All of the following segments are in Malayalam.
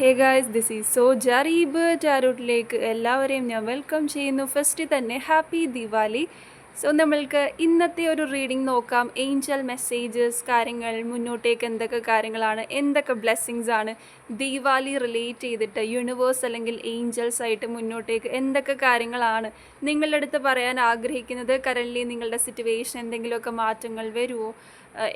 Hey guys this is so ജറീബ് ജാരൂട്ടിലേക്ക് എല്ലാവരെയും ഞാൻ വെൽക്കം ചെയ്യുന്നു. ഫസ്റ്റ് തന്നെ ഹാപ്പി ദിവാലി സോ നമ്മൾക്ക് ഇന്നത്തെ ഒരു റീഡിംഗ് നോക്കാം. ഏഞ്ചൽ മെസ്സേജസ് കാര്യങ്ങൾ മുന്നോട്ടേക്ക് എന്തൊക്കെ കാര്യങ്ങളാണ് എന്തൊക്കെ ബ്ലെസ്സിങ്സ് ആണ് ദീപാവലി റിലേറ്റ് ചെയ്തിട്ട് യൂണിവേഴ്സ് അല്ലെങ്കിൽ ഏഞ്ചൽസ് ആയിട്ട് മുന്നോട്ടേക്ക് എന്തൊക്കെ കാര്യങ്ങളാണ് നിങ്ങളുടെ അടുത്ത് പറയാൻ ആഗ്രഹിക്കുന്നത്? കറന്റ്ലി നിങ്ങളുടെ സിറ്റുവേഷൻ എന്തെങ്കിലുമൊക്കെ മാറ്റങ്ങൾ വരുമോ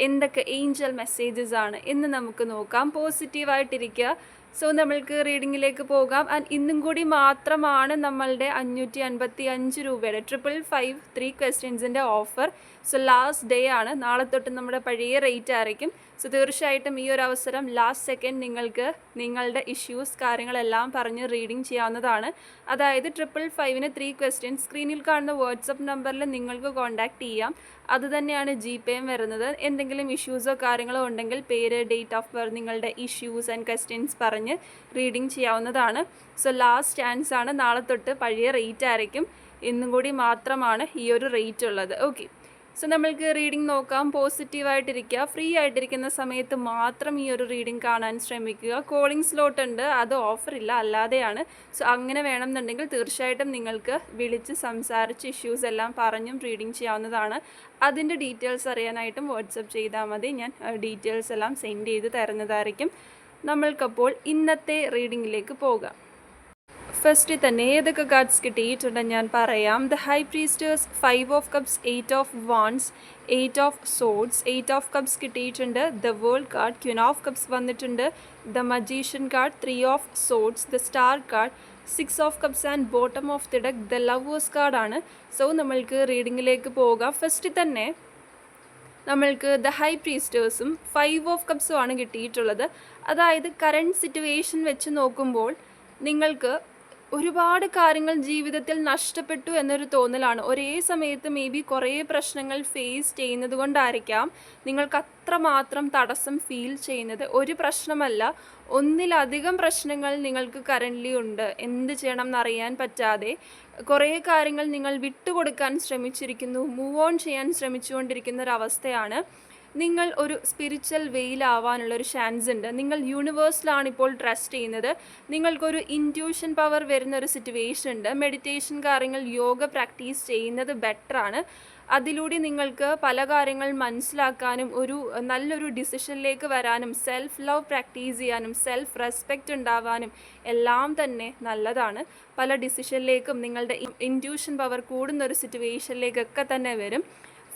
എന്തൊക്കെ ഏഞ്ചൽ മെസ്സേജസ് ആണ് എന്ന് നമുക്ക് നോക്കാം. പോസിറ്റീവായിട്ടിരിക്കുക സോ നമ്മൾക്ക് റീഡിങ്ങിലേക്ക് പോകാം. ആൻഡ് ഇന്നും കൂടി മാത്രമാണ് നമ്മളുടെ അഞ്ഞൂറ്റി അൻപത്തി അഞ്ച് രൂപയുടെ ട്രിപ്പിൾ ഫൈവ് ത്രീ ക്വസ്റ്റ്യൻസിന്റെ ഓഫർ സോ ലാസ്റ്റ് ഡേ ആണ്. നാളെ തൊട്ട് നമ്മുടെ പഴയ റേറ്റ് ആയിരിക്കും. സോ തീർച്ചയായിട്ടും ഈ ഒരു അവസരം ലാസ്റ്റ് സെക്കൻഡ് നിങ്ങൾക്ക് നിങ്ങളുടെ ഇഷ്യൂസ് കാര്യങ്ങളെല്ലാം പറഞ്ഞ് റീഡിങ് ചെയ്യാവുന്നതാണ്. അതായത് ട്രിപ്പിൾ ഫൈവിന് ത്രീ ക്വസ്റ്റ്യൻ സ്ക്രീനിൽ കാണുന്ന വാട്സപ്പ് നമ്പറിൽ നിങ്ങൾക്ക് കോൺടാക്ട് ചെയ്യാം. അത് തന്നെയാണ് ജി പേയും വരുന്നത്. എന്തെങ്കിലും ഇഷ്യൂസോ കാര്യങ്ങളോ ഉണ്ടെങ്കിൽ പേര് ഡേറ്റ് ഓഫ് ബർത്ത് നിങ്ങളുടെ ഇഷ്യൂസ് ആൻഡ് ക്വസ്റ്റ്യൻസ് പറഞ്ഞ് റീഡിങ് ചെയ്യാവുന്നതാണ്. സോ ലാസ്റ്റ് ചാൻസ് ആണ്. നാളെ തൊട്ട് പഴയ റേറ്റ് ആയിരിക്കും. ഇന്നും കൂടി മാത്രമാണ് ഈ ഒരു റേറ്റ് ഉള്ളത്. ഓക്കെ സോ നമ്മൾക്ക് റീഡിംഗ് നോക്കാം പോസിറ്റീവായിട്ടിരിക്കുക ഫ്രീ ആയിട്ടിരിക്കുന്ന സമയത്ത് മാത്രം ഈ ഒരു റീഡിംഗ് കാണാൻ ശ്രമിക്കുക. കോളിംഗ് സ്ലോട്ട് ഉണ്ട് അത് ഓഫർ ഇല്ല അല്ലാതെയാണ്. സോ അങ്ങനെ വേണമെന്നുണ്ടെങ്കിൽ തീർച്ചയായിട്ടും നിങ്ങൾക്ക് വിളിച്ച് സംസാരിച്ച് ഇഷ്യൂസ് എല്ലാം പറഞ്ഞും റീഡിംഗ് ചെയ്യാവുന്നതാണ്. അതിന്റെ ഡീറ്റെയിൽസ് അറിയാനായിട്ടും വാട്സപ്പ് ചെയ്താൽ മതി. ഞാൻ ഡീറ്റെയിൽസ് എല്ലാം സെൻഡ് ചെയ്ത് തരുന്നതായിരിക്കും. നമ്മൾക്കപ്പോൾ ഇന്നത്തെ റീഡിങ്ങിലേക്ക് പോകാം. ഫസ്റ്റ് തന്നെ ഏതൊക്കെ കാർഡ്സ് കിട്ടിയിട്ടുണ്ടെന്ന് ഞാൻ പറയാം. The high priestess five of cups eight of wands eight of swords eight of cups കിട്ടിയിട്ടുണ്ട് the world card queen of cups വന്നിട്ടുണ്ട്. The magician card three of swords the star card six of cups and bottom of the deck the lovers കാർഡാണ് സോ നമ്മൾക്ക് റീഡിങ്ങിലേക്ക് പോകാം. ഫസ്റ്റ് തന്നെ നമ്മൾക്ക് ദ ഹൈ പ്രീസ്റ്റേഴ്സും ഫൈവ് ഓഫ് കപ്സും ആണ് കിട്ടിയിട്ടുള്ളത്. അതായത് കറണ്ട് സിറ്റുവേഷൻ വെച്ച് നോക്കുമ്പോൾ നിങ്ങൾക്ക് ഒരുപാട് കാര്യങ്ങൾ ജീവിതത്തിൽ നഷ്ടപ്പെട്ടു എന്നൊരു തോന്നലാണ്. ഒരേ സമയത്ത് മേ ബി കുറേ പ്രശ്നങ്ങൾ ഫേസ് ചെയ്യുന്നത് കൊണ്ടായിരിക്കാം നിങ്ങൾക്ക് അത്രമാത്രം തടസ്സം ഫീൽ ചെയ്യുന്നത്. ഒരു പ്രശ്നമല്ല ഒന്നിലധികം പ്രശ്നങ്ങൾ നിങ്ങൾക്ക് കറന്റ്ലി ഉണ്ട്. എന്ത് ചെയ്യണം എന്നറിയാൻ പറ്റാതെ കുറേ കാര്യങ്ങൾ നിങ്ങൾ വിട്ടുകൊടുക്കാൻ ശ്രമിച്ചിരിക്കുന്നു മൂവ് ഓൺ ചെയ്യാൻ ശ്രമിച്ചുകൊണ്ടിരിക്കുന്ന ഒരു അവസ്ഥയാണ്. നിങ്ങൾ ഒരു സ്പിരിച്വൽ വെയിലാവാനുള്ള ഒരു ചാൻസ് ഉണ്ട്. നിങ്ങൾ യൂണിവേഴ്സിലാണ് ഇപ്പോൾ ട്രസ്റ്റ് ചെയ്യുന്നത്. നിങ്ങൾക്കൊരു ഇന്റ്യൂഷൻ പവർ വരുന്ന ഒരു സിറ്റുവേഷൻ ഉണ്ട്. മെഡിറ്റേഷൻ കാര്യങ്ങൾ യോഗ പ്രാക്ടീസ് ചെയ്യുന്നത് ബെറ്ററാണ് അതിലൂടെ നിങ്ങൾക്ക് പല കാര്യങ്ങൾ മനസ്സിലാക്കാനും ഒരു നല്ലൊരു ഡിസിഷനിലേക്ക് വരാനും സെൽഫ് ലവ് പ്രാക്ടീസ് ചെയ്യാനും സെൽഫ് റെസ്പെക്റ്റ് ഉണ്ടാവാനും എല്ലാം തന്നെ നല്ലതാണ്. പല ഡിസിഷനിലേക്കും നിങ്ങളുടെ ഇന്റ്യൂഷൻ പവർ കൂടുന്ന ഒരു സിറ്റുവേഷനിലേക്കൊക്കെ തന്നെ വരും.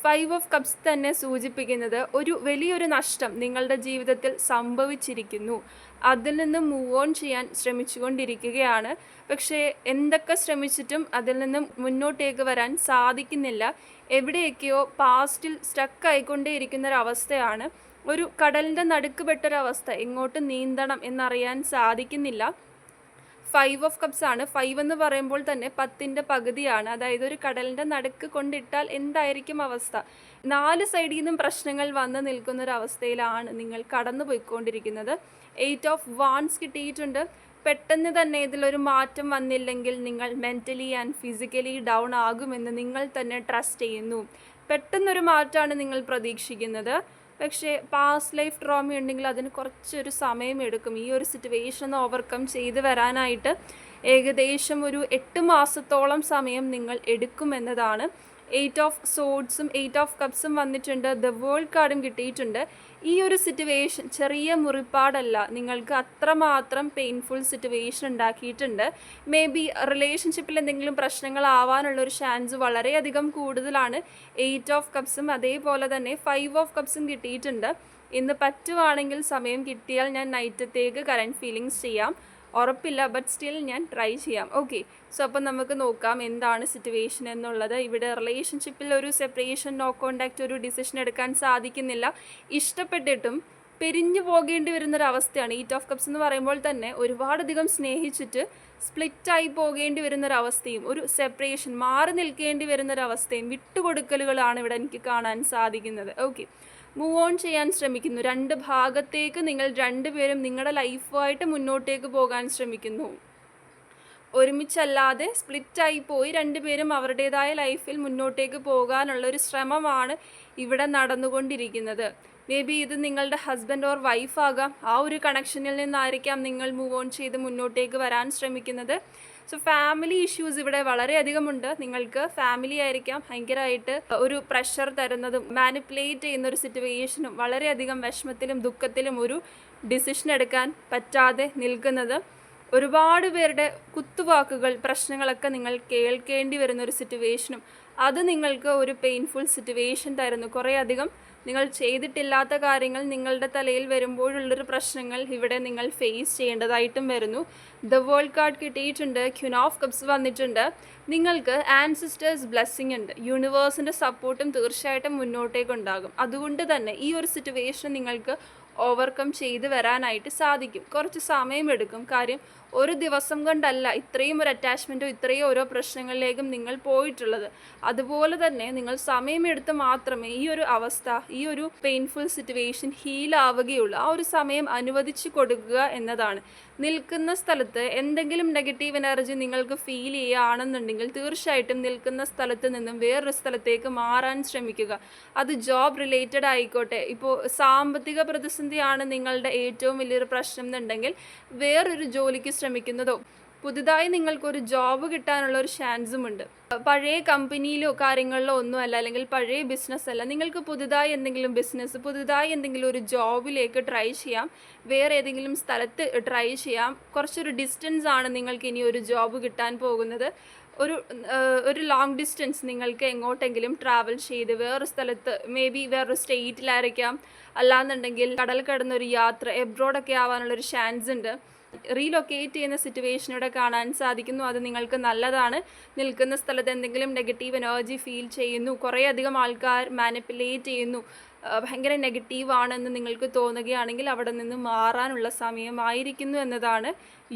ഫൈവ് ഓഫ് കപ്സ് തന്നെ സൂചിപ്പിക്കുന്നത് ഒരു വലിയൊരു നഷ്ടം നിങ്ങളുടെ ജീവിതത്തിൽ സംഭവിച്ചിരിക്കുന്നു. അതിൽ നിന്ന് മൂവ് ഓൺ ചെയ്യാൻ ശ്രമിച്ചുകൊണ്ടിരിക്കുകയാണ്. പക്ഷേ എന്തൊക്കെ ശ്രമിച്ചിട്ടും അതിൽ നിന്നും മുന്നോട്ടേക്ക് വരാൻ സാധിക്കുന്നില്ല. എവിടെയൊക്കെയോ പാസ്റ്റിൽ സ്റ്റക്ക് ആയിക്കൊണ്ടേയിരിക്കുന്ന ഒരവസ്ഥയാണ് ഒരു കടലിന്റെ നടുക്ക് പെട്ടൊരവസ്ഥ എങ്ങോട്ട് നീന്തണം എന്നറിയാൻ സാധിക്കുന്നില്ല. ഫൈവ് ഓഫ് കപ്സ് ആണ്. ഫൈവ് എന്ന് പറയുമ്പോൾ തന്നെ പത്തിന്റെ പകുതിയാണ്. അതായത് ഒരു കടലിന്റെ നടുക്ക് കൊണ്ടിട്ടാൽ എന്തായിരിക്കും അവസ്ഥ? നാല് സൈഡിൽ നിന്നും പ്രശ്നങ്ങൾ വന്ന് നിൽക്കുന്ന ഒരു അവസ്ഥയിലാണ് നിങ്ങൾ കടന്നു പോയിക്കൊണ്ടിരിക്കുന്നത്. എയ്റ്റ് ഓഫ് വാൺസ് കിട്ടിയിട്ടുണ്ട്. പെട്ടെന്ന് തന്നെ ഇതിലൊരു മാറ്റം വന്നില്ലെങ്കിൽ നിങ്ങൾ മെന്റലി ആൻഡ് ഫിസിക്കലി ഡൗൺ ആകുമെന്ന് നിങ്ങൾ തന്നെ ട്രസ്റ്റ് ചെയ്യുന്നു. പെട്ടെന്നൊരു മാറ്റമാണ് നിങ്ങൾ പ്രതീക്ഷിക്കുന്നത്. പക്ഷേ പാസ്റ്റ് ലൈഫ് ട്രോമ ഉണ്ടെങ്കിൽ അതിന് കുറച്ചൊരു സമയം എടുക്കും. ഈ ഒരു സിറ്റുവേഷൻ ഓവർകം ചെയ്ത് വരാനായിട്ട് ഏകദേശം ഒരു എട്ട് മാസത്തോളം സമയം നിങ്ങൾ എടുക്കുമെന്നതാണ് എയ്റ്റ് ഓഫ് സോഡ്സും എയ്റ്റ് ഓഫ് കപ്സും വന്നിട്ടുണ്ട്. ദ വേൾഡ് കാർഡും കിട്ടിയിട്ടുണ്ട്. ഈ ഒരു സിറ്റുവേഷൻ ചെറിയ മുറിപ്പാടല്ല. നിങ്ങൾക്ക് അത്രമാത്രം പെയിൻഫുൾ സിറ്റുവേഷൻ ഉണ്ടാക്കിയിട്ടുണ്ട്. മേ ബി റിലേഷൻഷിപ്പിൽ എന്തെങ്കിലും പ്രശ്നങ്ങളാവാനുള്ള ഒരു ചാൻസ് വളരെയധികം കൂടുതലാണ്. എയ്റ്റ് ഓഫ് കപ്സും അതേപോലെ തന്നെ ഫൈവ് ഓഫ് കപ്സും കിട്ടിയിട്ടുണ്ട്. ഇന്ന് പറ്റുവാണെങ്കിൽ സമയം കിട്ടിയാൽ ഞാൻ നൈറ്റത്തേക്ക് കറന്റ് ഫീലിങ്സ് ചെയ്യാം. ഉറപ്പില്ല ബട്ട് സ്റ്റിൽ ഞാൻ ട്രൈ ചെയ്യാം. ഓക്കെ സോ അപ്പം നമുക്ക് നോക്കാം എന്താണ് സിറ്റുവേഷൻ എന്നുള്ളത്. ഇവിടെ റിലേഷൻഷിപ്പിൽ ഒരു സെപ്പറേഷൻ നോ കോണ്ടാക്റ്റ് ഒരു ഡിസിഷൻ എടുക്കാൻ സാധിക്കുന്നില്ല. ഇഷ്ടപ്പെട്ടിട്ടും പിരിഞ്ഞു പോകേണ്ടി വരുന്നൊരവസ്ഥയാണ് ഈറ്റ് ഓഫ് കപ്സ് എന്ന് പറയുമ്പോൾ തന്നെ ഒരുപാടധികം സ്നേഹിച്ചിട്ട് സ്പ്ലിറ്റായി പോകേണ്ടി വരുന്നൊരവസ്ഥയും ഒരു സെപ്പറേഷൻ മാറി നിൽക്കേണ്ടി വരുന്നൊരവസ്ഥയും വിട്ടുകൊടുക്കലുകളാണ് ഇവിടെ എനിക്ക് കാണാൻ സാധിക്കുന്നത്. ഓക്കെ മൂവ് ഓൺ ചെയ്യാൻ ശ്രമിക്കുന്നു. രണ്ട് ഭാഗത്തേക്ക് നിങ്ങൾ രണ്ടുപേരും നിങ്ങളുടെ ലൈഫുമായിട്ട് മുന്നോട്ടേക്ക് പോകാൻ ശ്രമിക്കുന്നു. ഒരുമിച്ചല്ലാതെ സ്പ്ലിറ്റായി പോയി രണ്ടുപേരും അവരുടേതായ ലൈഫിൽ മുന്നോട്ടേക്ക് പോകാനുള്ള ഒരു ശ്രമമാണ് ഇവിടെ നടന്നുകൊണ്ടിരിക്കുന്നത്. മേ ബി ഇത് നിങ്ങളുടെ ഹസ്ബൻഡ് ഓർ വൈഫാകാം ആ ഒരു കണക്ഷനിൽ നിന്നായിരിക്കാം നിങ്ങൾ മൂവ് ഓൺ ചെയ്ത് മുന്നോട്ടേക്ക് വരാൻ ശ്രമിക്കുന്നത്. സോ ഫാമിലി ഇഷ്യൂസ് ഇവിടെ വളരെയധികമുണ്ട്. നിങ്ങൾക്ക് ഫാമിലി ആയിരിക്കാം. ഭയങ്കരമായിട്ട് ഒരു പ്രഷർ തരുന്നതും മാനിപ്പുലേറ്റ് ചെയ്യുന്ന ഒരു സിറ്റുവേഷനും വളരെയധികം വിഷമത്തിലും ദുഃഖത്തിലും ഒരു ഡിസിഷൻ എടുക്കാൻ പറ്റാതെ നിൽക്കുന്നത്. ഒരുപാട് പേരുടെ കുത്തുവാക്കുകൾ പ്രശ്നങ്ങളൊക്കെ നിങ്ങൾ കേൾക്കേണ്ടി വരുന്ന ഒരു സിറ്റുവേഷനും അത് നിങ്ങൾക്ക് ഒരു പെയിൻഫുൾ സിറ്റുവേഷൻ തരുന്നു. കുറേ അധികം നിങ്ങൾ ചെയ്തിട്ടില്ലാത്ത കാര്യങ്ങൾ നിങ്ങളുടെ തലയിൽ വരുമ്പോഴുള്ളൊരു പ്രശ്നങ്ങൾ ഇവിടെ നിങ്ങൾ ഫേസ് ചെയ്യേണ്ടതായിട്ടും വരുന്നു. ദ വേൾഡ് കാർഡ് കിട്ടിയിട്ടുണ്ട് ക്യൂൻ ഓഫ് കപ്സ് വന്നിട്ടുണ്ട്. നിങ്ങൾക്ക് ആൻസിസ്റ്റേഴ്സ് ബ്ലെസ്സിങ് ഉണ്ട്. യൂണിവേഴ്സിന്റെ സപ്പോർട്ടും തീർച്ചയായിട്ടും മുന്നോട്ടേക്ക് ഉണ്ടാകും. അതുകൊണ്ട് തന്നെ ഈ ഒരു സിറ്റുവേഷൻ നിങ്ങൾക്ക് ഓവർകം ചെയ്ത് വരാനായിട്ട് സാധിക്കും. കുറച്ച് സമയമെടുക്കും. കാര്യം ഒരു ദിവസം കൊണ്ടല്ല ഇത്രയും ഒരു അറ്റാച്ച്മെന്റും ഇത്രയും ഓരോ പ്രശ്നങ്ങളിലേക്കും നിങ്ങൾ പോയിട്ടുള്ളത്. അതുപോലെ തന്നെ നിങ്ങൾ സമയമെടുത്ത് മാത്രമേ ഈ ഒരു അവസ്ഥ ഈ ഒരു പെയിൻഫുൾ സിറ്റുവേഷൻ ഹീലാവുകയുള്ളൂ ആ ഒരു സമയം അനുവദിച്ചു കൊടുക്കുക എന്നതാണ്. നിൽക്കുന്ന സ്ഥലത്ത് എന്തെങ്കിലും നെഗറ്റീവ് എനർജി നിങ്ങൾക്ക് ഫീൽ ചെയ്യുകയാണെന്നുണ്ടെങ്കിൽ തീർച്ചയായിട്ടും നിൽക്കുന്ന സ്ഥലത്ത് നിന്നും വേറൊരു സ്ഥലത്തേക്ക് മാറാൻ ശ്രമിക്കുക. അത് ജോബ് റിലേറ്റഡ് ആയിക്കോട്ടെ. ഇപ്പോൾ സാമ്പത്തിക പ്രതിസന്ധിയാണ് നിങ്ങളുടെ ഏറ്റവും വലിയൊരു പ്രശ്നം എന്നുണ്ടെങ്കിൽ വേറൊരു ജോലിക്ക് ശ്രമിക്കുന്നതോ. പുതുതായി നിങ്ങൾക്കൊരു ജോബ് കിട്ടാനുള്ള ഒരു ചാൻസും ഉണ്ട്. പഴയ കമ്പനിയിലോ കാര്യങ്ങളിലോ ഒന്നുമല്ല അല്ലെങ്കിൽ പഴയ ബിസിനസ് അല്ല നിങ്ങൾക്ക് പുതുതായി എന്തെങ്കിലും ബിസിനസ് പുതുതായി എന്തെങ്കിലും ഒരു ജോബിലേക്ക് ട്രൈ ചെയ്യാം. വേറെ ഏതെങ്കിലും സ്ഥലത്ത് ട്രൈ ചെയ്യാം. കുറച്ചൊരു ഡിസ്റ്റൻസ് ആണ് നിങ്ങൾക്ക് ഇനി ഒരു ജോബ് കിട്ടാൻ പോകുന്നത്. ഒരു ഒരു ലോങ് ഡിസ്റ്റൻസ് നിങ്ങൾക്ക് എങ്ങോട്ടെങ്കിലും ട്രാവൽ ചെയ്ത് വേറൊരു സ്ഥലത്ത് മേ ബി വേറൊരു സ്റ്റേറ്റിലായിരിക്കാം അല്ലാന്നുണ്ടെങ്കിൽ കടൽ കടന്നൊരു യാത്ര എബ്രോഡൊക്കെ ആവാനുള്ളൊരു ചാൻസ് ഉണ്ട്. റീലൊക്കേറ്റ് ചെയ്യുന്ന സിറ്റുവേഷൻ ഇവിടെ കാണാൻ സാധിക്കുന്നു. അത് നിങ്ങൾക്ക് നല്ലതാണ്. നിൽക്കുന്ന സ്ഥലത്ത് എന്തെങ്കിലും നെഗറ്റീവ് എനർജി ഫീൽ ചെയ്യുന്നു. കുറേയധികം ആൾക്കാർ മാനിപ്പുലേറ്റ് ചെയ്യുന്നു. ഭയങ്കര നെഗറ്റീവ് ആണെന്ന് നിങ്ങൾക്ക് തോന്നുകയാണെങ്കിൽ അവിടെ നിന്ന് മാറാനുള്ള സമയമായിരിക്കുന്നു എന്നതാണ്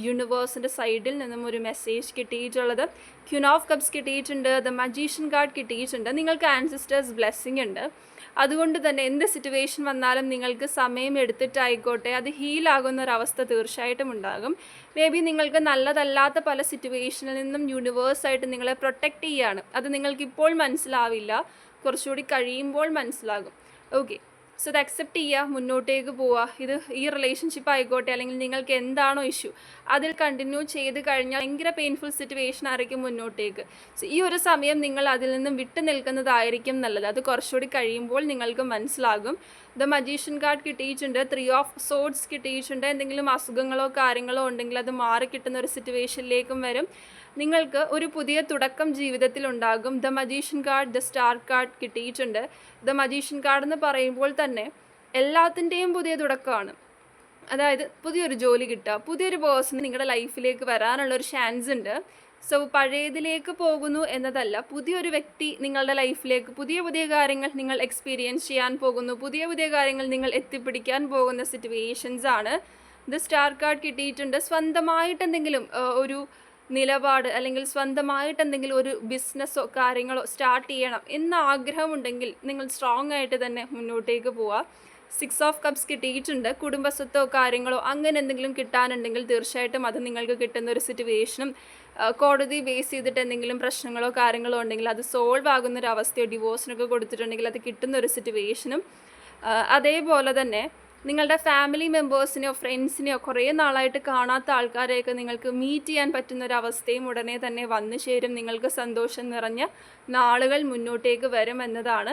യൂണിവേഴ്സിന്റെ സൈഡിൽ നിന്നും ഒരു മെസ്സേജ് കിട്ടിയിട്ടുള്ളത്. ക്യൂൺ ഓഫ് കപ്സ് കിട്ടിയിട്ടുണ്ട്. ദ മജീഷ്യൻ കാർഡ് കിട്ടിയിട്ടുണ്ട്. നിങ്ങൾക്ക് ആൻസിസ്റ്റേഴ്സ് ബ്ലെസ്സിങ് ഉണ്ട്. അതുകൊണ്ട് തന്നെ എന്ത് സിറ്റുവേഷൻ വന്നാലും നിങ്ങൾക്ക് സമയം എടുത്തിട്ടായിക്കോട്ടെ അത് ഹീലാകുന്ന ഒരു അവസ്ഥ തീർച്ചയായിട്ടും ഉണ്ടാകും. മേ ബി നിങ്ങൾക്ക് നല്ലതല്ലാത്ത പല സിറ്റുവേഷനിൽ നിന്നും യൂണിവേഴ്സായിട്ട് നിങ്ങളെ പ്രൊട്ടക്റ്റ് ചെയ്യാണ്. അത് നിങ്ങൾക്ക് ഇപ്പോൾ മനസ്സിലാവില്ല. കുറച്ചുകൂടി കഴിയുമ്പോൾ മനസ്സിലാകും. ഓക്കെ സോ അത് അക്സെപ്റ്റ് ചെയ്യുക മുന്നോട്ടേക്ക് പോവുക. ഇത് ഈ റിലേഷൻഷിപ്പ് ആയിക്കോട്ടെ അല്ലെങ്കിൽ നിങ്ങൾക്ക് എന്താണോ ഇഷ്യൂ അതിൽ കണ്ടിന്യൂ ചെയ്ത് കഴിഞ്ഞാൽ ഭയങ്കര പെയിൻഫുൾ സിറ്റുവേഷൻ ആയിരിക്കും മുന്നോട്ടേക്ക്. സോ ഈ ഒരു സമയം നിങ്ങൾ അതിൽ നിന്നും വിട്ടു നിൽക്കുന്നതായിരിക്കും നല്ലത്. അത് കുറച്ചുകൂടി കഴിയുമ്പോൾ നിങ്ങൾക്ക് മനസ്സിലാകും. ദ മജീഷ്യൻ കാർഡ് കിട്ടിയിട്ടുണ്ട് ത്രീ ഓഫ് സോഡ്സ് കിട്ടിയിട്ടുണ്ട്. എന്തെങ്കിലും അസുഖങ്ങളോ കാര്യങ്ങളോ ഉണ്ടെങ്കിൽ അത് മാറി കിട്ടുന്ന ഒരു സിറ്റുവേഷനിലേക്കും വരും. നിങ്ങൾക്ക് ഒരു പുതിയ തുടക്കം ജീവിതത്തിൽ ഉണ്ടാകും. The magician card the star card കിട്ടിയിട്ടുണ്ട്. ദ മജീഷ്യൻ കാർഡ് എന്ന് പറയുമ്പോൾ തന്നെ എല്ലാത്തിന്റെയും പുതിയ തുടക്കമാണ്. അതായത് പുതിയൊരു ജോലി കിട്ടുക പുതിയൊരു പേഴ്സൺ നിങ്ങളുടെ ലൈഫിലേക്ക് വരാനുള്ള ഒരു ചാൻസ് ഉണ്ട്. സോ പഴയതിലേക്ക് പോകുന്നു എന്നതല്ല പുതിയൊരു വ്യക്തി നിങ്ങളുടെ ലൈഫിലേക്ക് പുതിയ പുതിയ കാര്യങ്ങൾ നിങ്ങൾ എക്സ്പീരിയൻസ് ചെയ്യാൻ പോകുന്നു പുതിയ പുതിയ കാര്യങ്ങൾ നിങ്ങൾ എത്തിപ്പിടിക്കാൻ പോകുന്ന സിറ്റുവേഷൻസ് ആണ്. ദ സ്റ്റാർ കാർഡ് കിട്ടിയിട്ടുണ്ട്. സ്വന്തമായിട്ട് എന്തെങ്കിലും ഒരു നിലപാട് അല്ലെങ്കിൽ സ്വന്തമായിട്ട് എന്തെങ്കിലും ഒരു ബിസിനസ്സോ കാര്യങ്ങളോ സ്റ്റാർട്ട് ചെയ്യണം എന്ന ആഗ്രഹമുണ്ടെങ്കിൽ നിങ്ങൾ സ്ട്രോങ് ആയിട്ട് തന്നെ മുന്നോട്ടേക്ക് പോവുക. സിക്സ് ഓഫ് കപ്സ് കിട്ടിയിട്ടുണ്ട്. കുടുംബസ്വത്തോ കാര്യങ്ങളോ അങ്ങനെ എന്തെങ്കിലും കിട്ടാനുണ്ടെങ്കിൽ തീർച്ചയായിട്ടും അത് നിങ്ങൾക്ക് കിട്ടുന്ന ഒരു സിറ്റുവേഷനും കോടതി ബേസ് ചെയ്തിട്ട് എന്തെങ്കിലും പ്രശ്നങ്ങളോ കാര്യങ്ങളോ ഉണ്ടെങ്കിൽ അത് സോൾവ് ആകുന്ന ഒരു അവസ്ഥയോ ഡിവോഴ്സിനൊക്കെ കൊടുത്തിട്ടുണ്ടെങ്കിൽ അത് കിട്ടുന്ന ഒരു സിറ്റുവേഷനും അതേപോലെ തന്നെ നിങ്ങളുടെ ഫാമിലി മെമ്പേഴ്സിനെയോ ഫ്രണ്ട്സിനെയോ കുറേ നാളായിട്ട് കാണാത്ത ആൾക്കാരെയൊക്കെ നിങ്ങൾക്ക് മീറ്റ് ചെയ്യാൻ പറ്റുന്ന ഒരു അവസ്ഥയും ഉടനെ തന്നെ വന്നു ചേരും. നിങ്ങൾക്ക് സന്തോഷം നിറഞ്ഞ നാളുകൾ മുന്നോട്ടേക്ക് വരും എന്നതാണ്.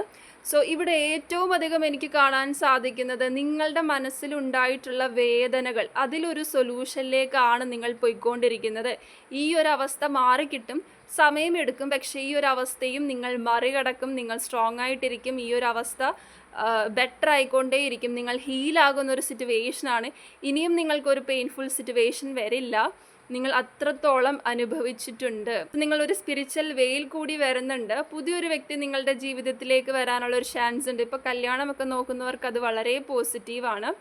സോ ഇവിടെ ഏറ്റവും അധികം എനിക്ക് കാണാൻ സാധിക്കുന്നത് നിങ്ങളുടെ മനസ്സിലുണ്ടായിട്ടുള്ള വേദനകൾ. അതിലൊരു സൊല്യൂഷനിലേക്കാണ് നിങ്ങൾ പോയിക്കൊണ്ടിരിക്കുന്നത്. ഈ ഒരു അവസ്ഥ മാറിക്കിട്ടും. സമയമെടുക്കും പക്ഷേ ഈ ഒരു അവസ്ഥയും നിങ്ങൾ മറികടക്കും. നിങ്ങൾ സ്ട്രോങ് ആയിട്ടിരിക്കും. ഈ ഒരു അവസ്ഥ ബെറ്റർ ആയിക്കൊണ്ടേയിരിക്കും. നിങ്ങൾ ഹീലാകുന്ന ഒരു സിറ്റുവേഷനാണ് ഇനിയും നിങ്ങൾക്കൊരു പെയിൻഫുൾ സിറ്റുവേഷൻ വരില്ല. നിങ്ങൾ അത്രത്തോളം അനുഭവിച്ചിട്ടുണ്ട്. നിങ്ങൾ ഒരു സ്പിരിച്വൽ വേയിൽ കൂടി വരുന്നുണ്ട്. പുതിയൊരു വ്യക്തി നിങ്ങളുടെ ജീവിതത്തിലേക്ക് വരാനുള്ള ഒരു ചാൻസ് ഉണ്ട്. ഇപ്പോൾ കല്യാണമൊക്കെ നോക്കുന്നവർക്ക് അത് വളരെ പോസിറ്റീവാണ്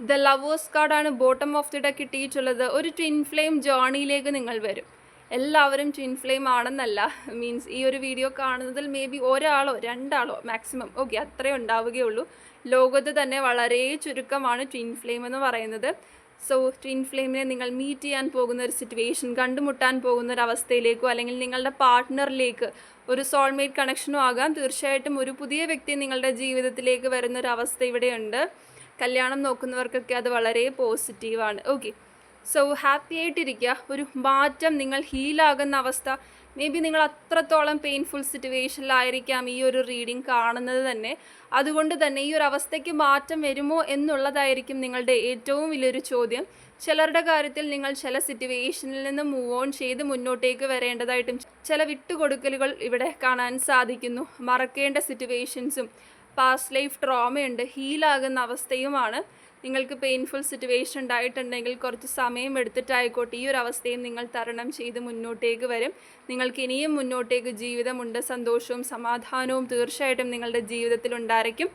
ദ ലവേഴ്സ് കാർഡാണ് ബോട്ടം ഓഫ് ദി ഡെ കിട്ടിയിട്ടുള്ളത്. ഒരു ട്വിൻ ഫ്ലെയിം ജേണിയിലേക്ക് നിങ്ങൾ വരും. എല്ലാവരും ട്വിൻ ഫ്ലെയിം ആണെന്നല്ല. മീൻസ് ഈ ഒരു വീഡിയോ കാണുന്നതിൽ മേ ബി ഒരാളോ രണ്ടാളോ മാക്സിമം ഓക്കെ അത്രേ ഉണ്ടാവുകയുള്ളൂ. ലോകത്ത് തന്നെ വളരെ ചുരുക്കമാണ് ട്വിൻ ഫ്ലെയിം എന്ന് പറയുന്നത്. സോ ട്വിൻ ഫ്ലെയിമിനെ നിങ്ങൾ മീറ്റ് ചെയ്യാൻ പോകുന്ന ഒരു സിറ്റുവേഷൻ കണ്ടുമുട്ടാൻ പോകുന്ന ഒരു അവസ്ഥയിലേക്കോ അല്ലെങ്കിൽ നിങ്ങളുടെ പാർട്ട്ണറിലേക്ക് ഒരു സോൾമേറ്റ് കണക്ഷനോ ആകാം. തീർച്ചയായിട്ടും ഒരു പുതിയ വ്യക്തി നിങ്ങളുടെ ജീവിതത്തിലേക്ക് വരുന്ന ഒരു അവസ്ഥ ഇവിടെയുണ്ട്. കല്യാണം നോക്കുന്നവർക്കൊക്കെ അത് വളരെ പോസിറ്റീവാണ് ഓക്കെ സോ ഹാപ്പി ആയിട്ടിരിക്കുക. ഒരു മാറ്റം നിങ്ങൾ ഹീലാകുന്ന അവസ്ഥ. മേ ബി നിങ്ങൾ അത്രത്തോളം പെയിൻഫുൾ സിറ്റുവേഷനിലായിരിക്കാം ഈ ഒരു റീഡിങ് കാണുന്നത് തന്നെ. അതുകൊണ്ട് തന്നെ ഈ ഒരു അവസ്ഥയ്ക്ക് മാറ്റം വരുമോ എന്നുള്ളതായിരിക്കും നിങ്ങളുടെ ഏറ്റവും വലിയൊരു ചോദ്യം. ചിലരുടെ കാര്യത്തിൽ നിങ്ങൾ ചില സിറ്റുവേഷനിൽ നിന്ന് മൂവ് ഓൺ ചെയ്ത് മുന്നോട്ടേക്ക് വരേണ്ടതായിട്ടും ചില വിട്ടുകൊടുക്കലുകൾ ഇവിടെ കാണാൻ സാധിക്കുന്നു. മറക്കേണ്ട സിറ്റുവേഷൻസും പാസ്റ്റ് ലൈഫ് ട്രോമയുണ്ട് ഹീലാകുന്ന അവസ്ഥയുമാണ്. നിങ്ങൾക്ക് പെയിൻഫുൾ സിറ്റുവേഷൻ ഉണ്ടായിട്ടുണ്ടെങ്കിൽ കുറച്ച് സമയം എടുത്തിട്ടായിക്കോട്ടെ. ഈ ഒരു അവസ്ഥയും നിങ്ങൾ തരണം ചെയ്ത് മുന്നോട്ടേക്ക് വരും. നിങ്ങൾക്ക് ഇനിയും മുന്നോട്ടേക്ക് ജീവിതമുണ്ട്. സന്തോഷവും സമാധാനവും തീർച്ചയായിട്ടും നിങ്ങളുടെ ജീവിതത്തിൽ ഉണ്ടായിരിക്കും.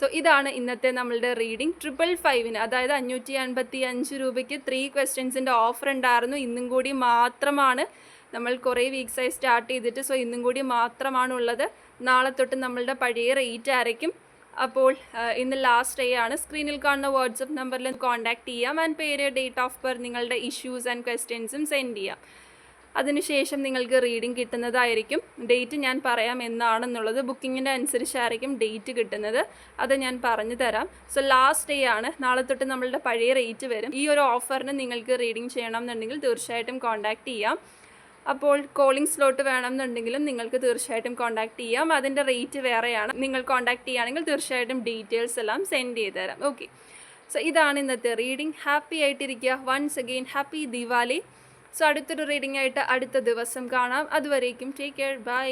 സോ ഇതാണ് ഇന്നത്തെ നമ്മളുടെ റീഡിംഗ് ട്രിപ്പിൾ ഫൈവിന് അതായത് അഞ്ഞൂറ്റി അൻപത്തി അഞ്ച് രൂപയ്ക്ക് ത്രീ ക്വസ്റ്റ്യൻസിന്റെ ഓഫർ ഉണ്ടായിരുന്നു. ഇന്നും കൂടി മാത്രമാണ് നമ്മൾ കുറേ വീക്സായി സ്റ്റാർട്ട് ചെയ്തിട്ട്. സോ ഇന്നും കൂടി മാത്രമാണ് ഉള്ളത് നാളെ തൊട്ട് നമ്മളുടെ പഴയ റേറ്റ് ആയിരിക്കും. അപ്പോൾ ഇന്ന് ലാസ്റ്റ് ഡേ ആണ്. സ്ക്രീനിൽ കാണുന്ന വാട്സപ്പ് നമ്പറിൽ കോൺടാക്ട് ചെയ്യാം. ആൻഡ് പേര് ഡേറ്റ് ഓഫ് ബർത്ത് നിങ്ങളുടെ ഇഷ്യൂസ് ആൻഡ് ക്വസ്റ്റ്യൻസും സെൻഡ് ചെയ്യാം. അതിനുശേഷം നിങ്ങൾക്ക് റീഡിംഗ് കിട്ടുന്നതായിരിക്കും. ഡേറ്റ് ഞാൻ പറയാം എന്നാണെന്നുള്ളത് ബുക്കിങ്ങിന്റെ അനുസരിച്ചായിരിക്കും ഡേറ്റ് കിട്ടുന്നത്. അത് ഞാൻ പറഞ്ഞു തരാം. സോ ലാസ്റ്റ് ഡേ ആണ്. നാളെ തൊട്ട് നമ്മളുടെ പഴയ റേറ്റ് വരും. ഈ ഒരു ഓഫറിന് നിങ്ങൾക്ക് റീഡിംഗ് ചെയ്യണം എന്നുണ്ടെങ്കിൽ തീർച്ചയായിട്ടും കോൺടാക്ട് ചെയ്യാം. അപ്പോൾ കോളിംഗ് സ്ലോട്ട് വേണമെന്നുണ്ടെങ്കിലും നിങ്ങൾക്ക് തീർച്ചയായിട്ടും കോൺടാക്ട് ചെയ്യാം. അതിന്റെ റേറ്റ് വേറെയാണ്. നിങ്ങൾ കോൺടാക്ട് ചെയ്യുകയാണെങ്കിൽ തീർച്ചയായിട്ടും ഡീറ്റെയിൽസ് എല്ലാം സെൻഡ് ചെയ്ത് തരാം. ഓക്കെ സോ ഇതാണ് ഇന്നത്തെ റീഡിംഗ് ഹാപ്പി ആയിട്ടിരിക്കുക. Once again happy Diwali so അടുത്തൊരു റീഡിംഗ് ആയിട്ട് അടുത്ത ദിവസം കാണാം. അതുവരേക്കും ടേക്ക് കെയർ ബൈ